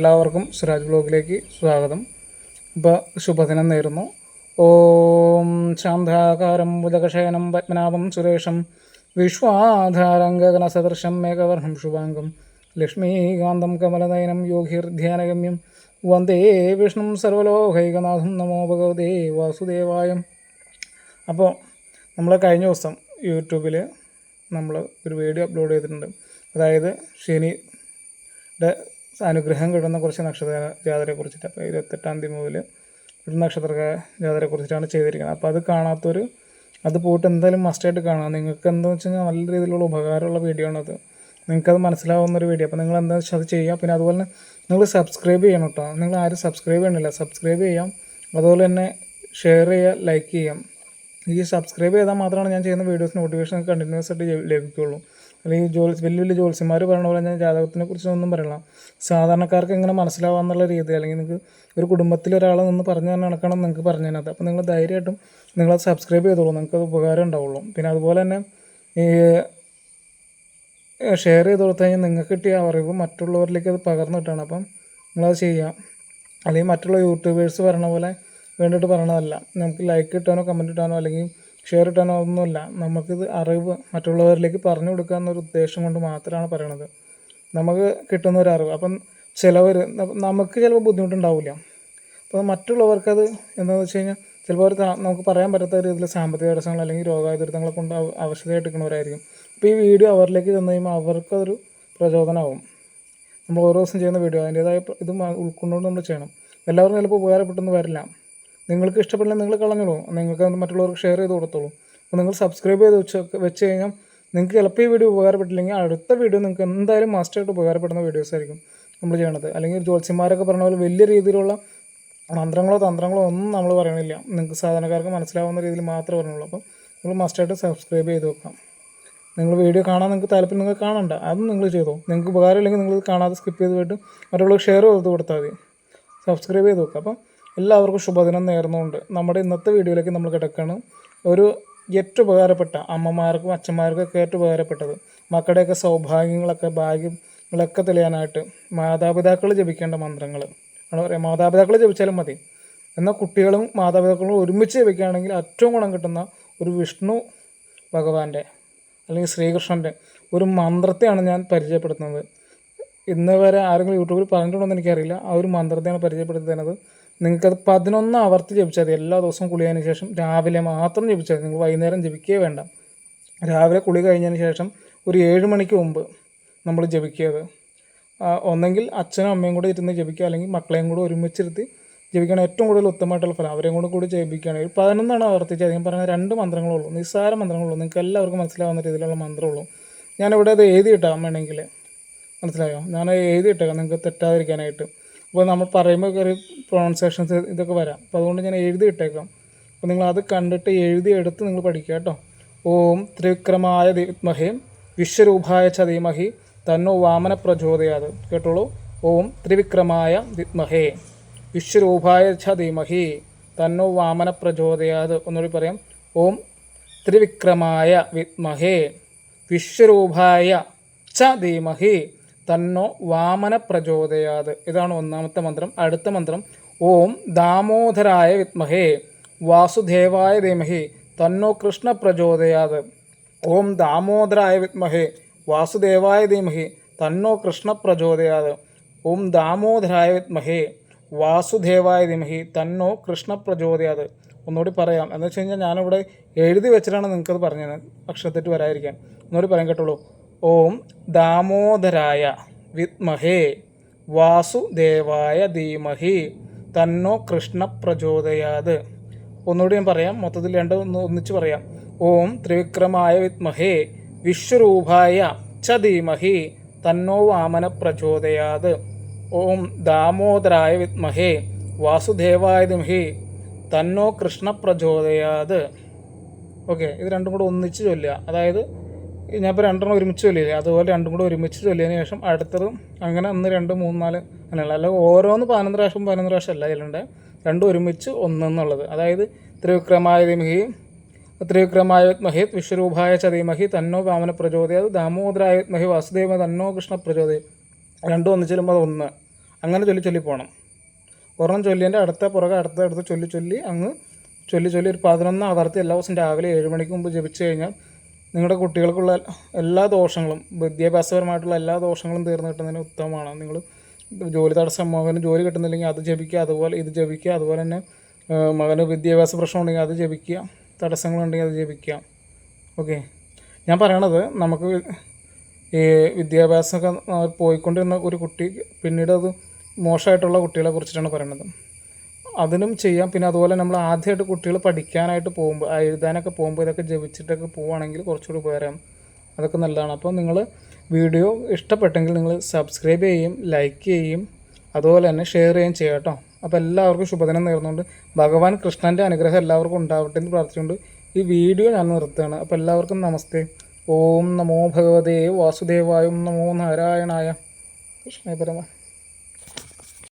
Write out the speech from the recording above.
എല്ലാവർക്കും സിറാജ് ബ്ലോഗിലേക്ക് സ്വാഗതം. ഇപ്പോൾ ശുഭദിനം നേരുന്നു. ഓം ശാന്താകാരം ബുധകശയനം പത്മനാഭം സുരേഷം വിശ്വാധാരം ഗഗനസദൃശം മേഘവർണം ശുഭാംഗം ലക്ഷ്മീകാന്തം കമലനയനം യോഗിർധ്യാനഗമ്യം വന്ദേ വിഷ്ണു സർവലോകൈകനാഥം നമോ ഭഗവതേ വാസുദേവായം. അപ്പോൾ നമ്മൾ കഴിഞ്ഞ ദിവസം യൂട്യൂബിൽ നമ്മൾ ഒരു വീഡിയോ അപ്ലോഡ് ചെയ്തിട്ടുണ്ട്. അതായത് ശനിയുടെ അനുഗ്രഹം കിട്ടുന്ന കുറച്ച് നക്ഷത്ര ജാതരെ കുറിച്ചിട്ട് അപ്പോൾ ഇരുപത്തെട്ടാം തീയതി മുതൽ ഒരു നക്ഷത്ര ജാതരെ കുറിച്ചിട്ടാണ് ചെയ്തിരിക്കുന്നത്. അപ്പോൾ അത് കാണാത്തൊരു അത് പോയിട്ട് എന്തായാലും മസ്റ്റായിട്ട് കാണാം നിങ്ങൾക്ക് എന്താ വെച്ച് കഴിഞ്ഞാൽ നല്ല രീതിയിലുള്ള ഉപകാരമുള്ള വീഡിയോ ആണത് നിങ്ങൾക്കത് മനസ്സിലാവുന്ന ഒരു വീഡിയോ അപ്പോൾ നിങ്ങൾ എന്താണെന്ന് വെച്ചാൽ അത് ചെയ്യാം പിന്നെ അതുപോലെ തന്നെ നിങ്ങൾ സബ്സ്ക്രൈബ് ചെയ്യണം കേട്ടോ. നിങ്ങൾ ആരും സബ്സ്ക്രൈബ് ചെയ്യണില്ല സബ്സ്ക്രൈബ് ചെയ്യാം. അതുപോലെ തന്നെ ഷെയർ ചെയ്യുക ലൈക്ക് ചെയ്യാം. ഈ സബ്സ്ക്രൈബ് ചെയ്താൽ മാത്രമാണ് ഞാൻ ചെയ്യുന്ന വീഡിയോസ് നോട്ടിഫിക്കേഷൻ കണ്ടിന്യൂസ് ആയിട്ട് ലഭി- ലഭിക്കുള്ളൂ അല്ലെങ്കിൽ ജോലി വലിയ വലിയ ജോത്സ്യന്മാർ പറയണ പോലെ ഞാൻ ജാതകത്തിനെ കുറിച്ചൊന്നും പറയണം സാധാരണക്കാർക്ക് എങ്ങനെ മനസ്സിലാവാന്നുള്ള രീതി അല്ലെങ്കിൽ നിങ്ങൾക്ക് ഒരു കുടുംബത്തിൽ ഒരാൾ നിന്ന് പറഞ്ഞു തന്നെ നടക്കണം നിങ്ങൾക്ക് പറഞ്ഞു അപ്പോൾ നിങ്ങൾ ധൈര്യമായിട്ടും നിങ്ങളത് സബ്സ്ക്രൈബ് ചെയ്തോളൂ. നിങ്ങൾക്ക് അത് ഉപകാരം ഉണ്ടാവുള്ളൂ. പിന്നെ അതുപോലെ തന്നെ ഈ ഷെയർ ചെയ്ത് കൊടുത്തു കഴിഞ്ഞാൽ നിങ്ങൾക്ക് കിട്ടിയ അറിവ് മറ്റുള്ളവരിലേക്ക് അത് പകർന്നു കിട്ടണം അപ്പം നിങ്ങളത് ചെയ്യാം അല്ലെങ്കിൽ മറ്റുള്ള യൂട്യൂബേഴ്സ് പറയണ പോലെ വേണ്ടിയിട്ട് പറയണതല്ല. നമുക്ക് ലൈക്ക് കിട്ടാനോ കമന്റ് കിട്ടാനോ അല്ലെങ്കിൽ ഷെയർ ഇട്ടാനോ ഒന്നുമില്ല നമുക്കിത് അറിവ് മറ്റുള്ളവരിലേക്ക് പറഞ്ഞു കൊടുക്കുക എന്നൊരു ഉദ്ദേശം കൊണ്ട് മാത്രമാണ് പറയണത്. നമുക്ക് കിട്ടുന്ന ഒരു അറിവ്. അപ്പം ചിലവർ നമുക്ക് ചിലപ്പോൾ ബുദ്ധിമുട്ടുണ്ടാവില്ല. അപ്പോൾ മറ്റുള്ളവർക്കത് എന്താണെന്ന് വെച്ച് കഴിഞ്ഞാൽ ചിലപ്പോൾ അവർ നമുക്ക് പറയാൻ പറ്റാത്ത രീതിയിൽ സാമ്പത്തിക തടസ്സങ്ങൾ അല്ലെങ്കിൽ രോഗാതുരതങ്ങളെ കൊണ്ട് അവ- അവശതയായിട്ട് നിൽക്കുന്നവരായിരിക്കും. അപ്പോൾ ഈ വീഡിയോ അവരിലേക്ക് ചെന്ന് കഴിയുമ്പോൾ അവർക്കതൊരു പ്രചോദനമാവും. നമ്മൾ ഓരോ ദിവസം ചെയ്യുന്ന വീഡിയോ അതിന്റേതായ ഇത് ഉൾക്കൊണ്ടുകൊണ്ട് നമ്മൾ ചെയ്യണം. എല്ലാവർക്കും ചിലപ്പോൾ ഉപകാരപ്പെട്ടെന്ന് വരില്ല. നിങ്ങൾക്ക് ഇഷ്ടപ്പെടില്ല നിങ്ങൾ കളഞ്ഞോളൂ. നിങ്ങൾക്ക് അത് മറ്റുള്ളവർക്ക് ഷെയർ ചെയ്ത് കൊടുത്തോളൂ. അപ്പോൾ നിങ്ങൾ സബ്സ്ക്രൈബ് ചെയ്ത് വെച്ച് വെച്ച് കഴിഞ്ഞാൽ നിങ്ങൾക്ക് ചിലപ്പോൾ ഈ വീഡിയോ ഉപകാരപ്പെട്ടില്ലെങ്കിൽ അടുത്ത വീഡിയോ നിങ്ങൾക്ക് എന്തായാലും മാസ്റ്റായിട്ട് ഉപകാരപ്പെടുന്ന വീഡിയോസ് ആയിരിക്കും നമ്മൾ ചെയ്യണത്. അല്ലെങ്കിൽ ജ്യോത്സ്യന്മാരൊക്കെ പറഞ്ഞ പോലെ വലിയ രീതിയിലുള്ള മന്ത്രങ്ങളോ തന്ത്രങ്ങളോ ഒന്നും നമ്മൾ പറയണില്ല. നിങ്ങൾക്ക് സാധാരണക്കാർക്ക് മനസ്സിലാവുന്ന രീതിയിൽ മാത്രമേ പറഞ്ഞുള്ളൂ. അപ്പം നിങ്ങൾ മസ്റ്റായിട്ട് സബ്സ്ക്രൈബ് ചെയ്ത് വെക്കാം. നിങ്ങൾ വീഡിയോ കാണാൻ നിങ്ങൾക്ക് താല്പര്യം നിങ്ങൾ കാണണ്ട. അതും നിങ്ങൾ ചെയ്തോ നിങ്ങൾക്ക് ഉപകാരമില്ലെങ്കിൽ നിങ്ങൾ കാണാതെ സ്കിപ്പ് ചെയ്ത് പോയിട്ട് മറ്റുള്ളവർക്ക് ഷെയർ ചെയ്ത് കൊടുത്താൽ മതി. സബ്സ്ക്രൈബ് ചെയ്ത് വെക്കാം. അപ്പം എല്ലാവർക്കും ശുഭദിനം നേർന്നുകൊണ്ട് നമ്മുടെ ഇന്നത്തെ വീഡിയോയിലേക്ക് നമ്മൾ കിടക്കുകയാണ്. ഒരു ഏറ്റവും ഉപകാരപ്പെട്ട അമ്മമാർക്കും അച്ഛന്മാർക്കും ഒക്കെ ഏറ്റവും ഉപകാരപ്പെട്ടത് മക്കളുടെയൊക്കെ സൗഭാഗ്യങ്ങളൊക്കെ ഭാഗ്യങ്ങളൊക്കെ തെളിയാനായിട്ട് മാതാപിതാക്കൾ ജപിക്കേണ്ട മന്ത്രങ്ങൾ. ആണ് പറയുക മാതാപിതാക്കൾ ജപിച്ചാലും മതി. എന്നാൽ കുട്ടികളും മാതാപിതാക്കളും ഒരുമിച്ച് ജപിക്കുകയാണെങ്കിൽ ഏറ്റവും ഗുണം കിട്ടുന്ന ഒരു വിഷ്ണു ഭഗവാന്റെ അല്ലെങ്കിൽ ശ്രീകൃഷ്ണന്റെ ഒരു മന്ത്രത്തെയാണ് ഞാൻ പരിചയപ്പെടുത്തുന്നത്. ഇന്ന് വരെ ആരെങ്കിലും യൂട്യൂബിൽ പറഞ്ഞിട്ടുണ്ടോ എന്ന് എനിക്കറിയില്ല. ആ ഒരു മന്ത്രത്തെയാണ് പരിചയപ്പെടുത്തുന്നത്. നിങ്ങൾക്കത് പതിനൊന്ന് ആവർത്തി ജപിച്ചാൽ മതി. എല്ലാ ദിവസവും കുളിയതിന് ശേഷം രാവിലെ മാത്രം ജപിച്ചാൽ മതി. നിങ്ങൾ വൈകുന്നേരം ജപിക്കുകയേ വേണ്ട. രാവിലെ കുളി കഴിഞ്ഞതിന് ശേഷം ഒരു ഏഴ് മണിക്ക് മുമ്പ് നമ്മൾ ജപിക്കുക ആ, ഒന്നെങ്കിൽ അച്ഛനും അമ്മയും കൂടെ ഇരുന്ന് ജപിക്കുക. അല്ലെങ്കിൽ മക്കളെയും കൂടെ ഒരുമിച്ചിരുത്തി ജപിക്കണം. ഏറ്റവും കൂടുതൽ ഉത്തമമായിട്ടുള്ള ഫലം. അവരെയും കൂടെ കൂടി ജപിക്കുകയാണെങ്കിൽ പതിനൊന്നാണ് ആവർത്തിച്ചത് ഞാൻ പറഞ്ഞ രണ്ട് മന്ത്രങ്ങളുള്ളൂ. നിസ്സാര മന്ത്രങ്ങളുള്ളൂ. നിങ്ങൾക്ക് എല്ലാവർക്കും മനസ്സിലാവുന്ന രീതിയിലുള്ള മന്ത്രമുള്ളൂ. ഞാനിവിടെ അത് എഴുതിയിട്ടാം. വേണമെങ്കിൽ മനസ്സിലായോ? ഞാൻ എഴുതിയിട്ടേക്കാം. നിങ്ങൾക്ക് തെറ്റാതിരിക്കാനായിട്ട്. അപ്പോൾ നമ്മൾ പറയുമ്പോൾ ഒരു പ്രൊണൗൺസേഷൻസ് ഇതൊക്കെ വരാം. അപ്പോൾ അതുകൊണ്ട് ഞാൻ എഴുതി ഇട്ടേക്കാം. അപ്പോൾ നിങ്ങൾ അത് കണ്ടിട്ട് എഴുതി എടുത്ത് നിങ്ങൾ പഠിക്കുക കേട്ടോ. ഓം ത്രിവിക്രമായ വിദ്മഹേ വിശ്വരൂപായ ച ധീമഹി തന്നോ വാമന പ്രചോദയാത്. കേട്ടോളൂ. ഓം ത്രിവിക്രമായ ദിത്മഹേ വിശ്വരൂപായ ച ധീമഹി തന്നോ വാമന പ്രചോദയാത്. ഒന്നുകൂടി പറയാം. ഓം ത്രിവിക്രമായ വിത്മഹേ വിശ്വരൂപായ ച ധീമഹി തന്നോ വാമന പ്രചോദയാത് ഇതാണ് ഒന്നാമത്തെ മന്ത്രം. അടുത്ത മന്ത്രം ഓം ദാമോദരായ വിത്മഹേ വാസുദേവായ ധീമഹി തന്നോ കൃഷ്ണ പ്രചോദയാത് ഓം ദാമോദരായ വിത്മഹേ വാസുദേവായ ധീമഹി തന്നോ കൃഷ്ണ പ്രചോദയാത് ഓം ദാമോദരായ വിത്മഹേ വാസുദേവായ ധീമഹി തന്നോ കൃഷ്ണ പ്രചോദയാത് ഒന്നുകൂടി പറയാം. എന്ന് വെച്ച് കഴിഞ്ഞാൽ ഞാനിവിടെ എഴുതി വെച്ചിട്ടാണ് നിങ്ങൾക്കത് പറഞ്ഞത്. അക്ഷരത്തെറ്റ് വരാതിരിക്കാൻ. ഒന്നുകൂടി പറയാൻ കേട്ടുള്ളൂ ഓം ദാമോദരായ വിത്മഹേ വാസുദേവായ ധീമഹി തന്നോ കൃഷ്ണ പ്രചോദയാത്. ഒന്നുകൂടി ഞാൻ പറയാം മൊത്തത്തിൽ രണ്ട് ഒന്ന് ഒന്നിച്ച് പറയാം. ഓം ത്രിവിക്രമായ വിദ്മഹേ വിശ്വരൂപായ ച ധീമഹി തന്നോ വാമന പ്രചോദയാത്. ഓം ദാമോദരായ വിദ്മഹേ വാസുദേവായ ധീമഹി തന്നോ കൃഷ്ണ പ്രചോദയാത്. ഓക്കെ ഇത് രണ്ടും കൂടെ ഒന്നിച്ച് ചൊല്ലുക. അതായത് ഞാൻ ഇപ്പോൾ രണ്ടെണ്ണം ഒരുമിച്ച് ചൊല്ലിയില്ലേ? അതുപോലെ രണ്ടും കൂടെ ഒരുമിച്ച് ചൊല്ലിയതിന് ശേഷം അടുത്തതും അങ്ങനെ ഒന്ന് രണ്ട് മൂന്ന് നാല് അങ്ങനെയുള്ള അല്ല ഓരോന്ന് പതിനൊന്ന് പ്രാവശ്യം പതിനൊന്ന് പ്രാവശ്യം അല്ല ചെല്ലണ്ടേ രണ്ടും ഒരുമിച്ച് ഒന്നെന്നുള്ളത്. അതായത് ത്രിവിക്രമായ ധീമഹി ത്രിവിക്രമായ വിദ്മഹി വിശ്വരൂപായ ച ധീമഹി തന്നോ വാമന പ്രചോദയാത് ദാമോദരായ വിദ്മഹി വാസുദേവ തന്നോ കൃഷ്ണ പ്രചോദയം. രണ്ടും ഒന്ന് ചെല്ലുമ്പോൾ അത് ഒന്ന്. അങ്ങനെ ചൊല്ലി ചൊല്ലി പോകണം ഒരെണ്ണം ചൊല്ലിയതിന്റെ അടുത്ത പുറകെ അടുത്ത അടുത്ത് ചൊല്ലി ചൊല്ലി അങ്ങ് ചൊല്ലി ചൊല്ലി ഒരു പതിനൊന്ന് ആവർത്തി എല്ലാ ദിവസം രാവിലെ ഏഴ് മണിക്ക് മുമ്പ് ജപിച്ചു കഴിഞ്ഞാൽ നിങ്ങളുടെ കുട്ടികൾക്കുള്ള എല്ലാ ദോഷങ്ങളും വിദ്യാഭ്യാസപരമായിട്ടുള്ള എല്ലാ ദോഷങ്ങളും തീർന്നു കിട്ടുന്നതിന് ഉത്തമമാണ്. നിങ്ങൾ ജോലി തടസ്സം മകന് ജോലി കിട്ടുന്നില്ലെങ്കിൽ അത് ജപിക്കുക അതുപോലെ ഇത് ജപിക്കുക അതുപോലെ തന്നെ മകന് വിദ്യാഭ്യാസ പ്രശ്നം ഉണ്ടെങ്കിൽ അത് ജപിക്കുക തടസ്സങ്ങളുണ്ടെങ്കിൽ അത് ജപിക്കുക. ഓക്കെ? ഞാൻ പറയണത് നമുക്ക് ഈ വിദ്യാഭ്യാസമൊക്കെ പോയിക്കൊണ്ടിരുന്ന ഒരു കുട്ടി പിന്നീട് അത് മോശമായിട്ടുള്ള കുട്ടികളെ കുറിച്ചിട്ടാണ് പറയുന്നത് അതിനും ചെയ്യാം. പിന്നെ അതുപോലെ നമ്മൾ ആദ്യമായിട്ട് കുട്ടികൾ പഠിക്കാനായിട്ട് പോകുമ്പോൾ എഴുതാനൊക്കെ പോകുമ്പോൾ ഇതൊക്കെ ജപിച്ചിട്ടൊക്കെ പോവുകയാണെങ്കിൽ കുറച്ചുകൂടി ഉപകാരം. അതൊക്കെ നല്ലതാണ്. അപ്പോൾ നിങ്ങൾ വീഡിയോ ഇഷ്ടപ്പെട്ടെങ്കിൽ നിങ്ങൾ സബ്സ്ക്രൈബ് ചെയ്യും ലൈക്ക് ചെയ്യും അതുപോലെ തന്നെ ഷെയർ ചെയ്യുകയും ചെയ്യാം കേട്ടോ. അപ്പോൾ എല്ലാവർക്കും ശുഭദിനം നേർന്നുകൊണ്ട് ഭഗവാൻ കൃഷ്ണന്റെ അനുഗ്രഹം എല്ലാവർക്കും ഉണ്ടാവട്ടെ എന്ന് പ്രാർത്ഥിച്ചുകൊണ്ട് ഈ വീഡിയോ ഞാൻ നിർത്തുകയാണ്. അപ്പോൾ എല്ലാവർക്കും നമസ്തേ. ഓം നമോ ഭഗവതേ വാസുദേവായ നമോ നാരായണായ. കൃഷ്ണേ പരമ.